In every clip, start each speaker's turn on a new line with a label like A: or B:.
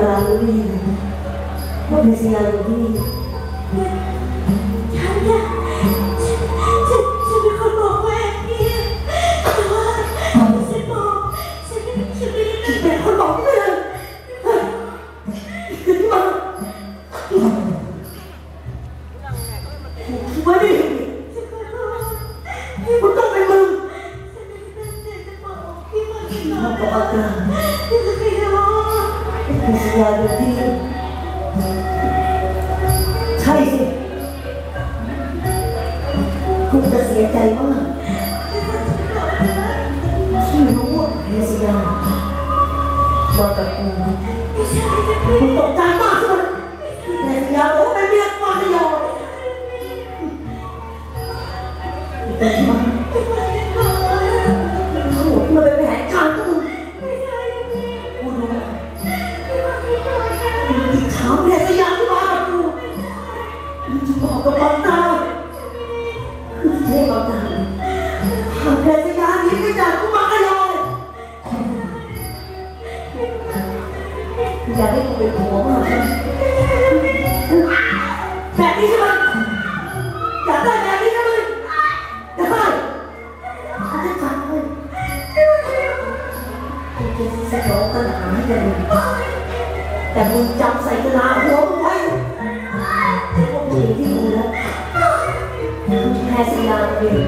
A: ตารางรู้ได้ยังไงว่าเพชรยาอยู่ที่นี่
B: ฉันเนี่ยฉันฉันเป็นคนบอกแม่พี่แต่ว่าฉันบอกฉันฉันไม่ได้
A: ฉันเป็นคนบอกไม่เลยเฮ้ยคือที่มาคิดว่าด้ยังไง
B: ฉันขอโทษ
A: มันต้องเป็นมึง
B: ฉันไม่ได้ตั้งใจจะบอกพี่มาที่
A: ที่
B: นอ
A: ม เพชรยาอยู่ที่ใช่สิคุณจะเสียใจมากที่รู้ว่าเพชรยามากับกู
B: ไม่ใช่นะพี่
A: มึงตกใจมากใช่ไหมเพชรยาบอกว่าเป็นเมียกูมาขยอแต่ที่มา บอกกับมันตาคือเทพเอาตาหากเพชรยาหนีไปจากกูมาขยออยากให้กูเป็นผัวมากใช่ไหมแบบนี้ใช่ไหมอยากได้แบบนี้ใช่ไหมได้เขาจะจัดให้กูจะสนองตัณหาให้แกมึงแต่มึงจำใส่กระดาษหัวมึงไว้ hai sinh năm mình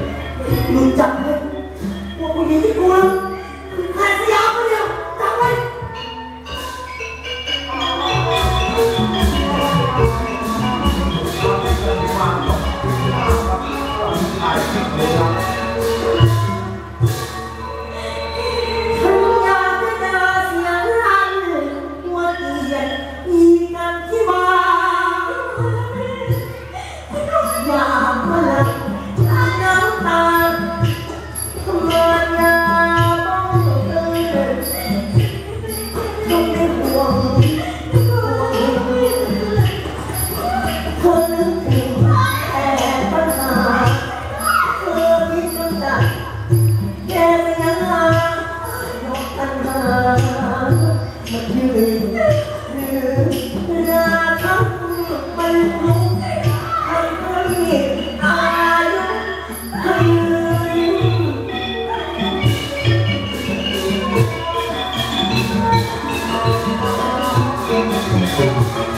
A: todos nós.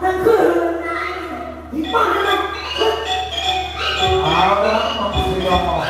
A: thằng khử này thì bỏ ra đây áo đó mà không được rồi.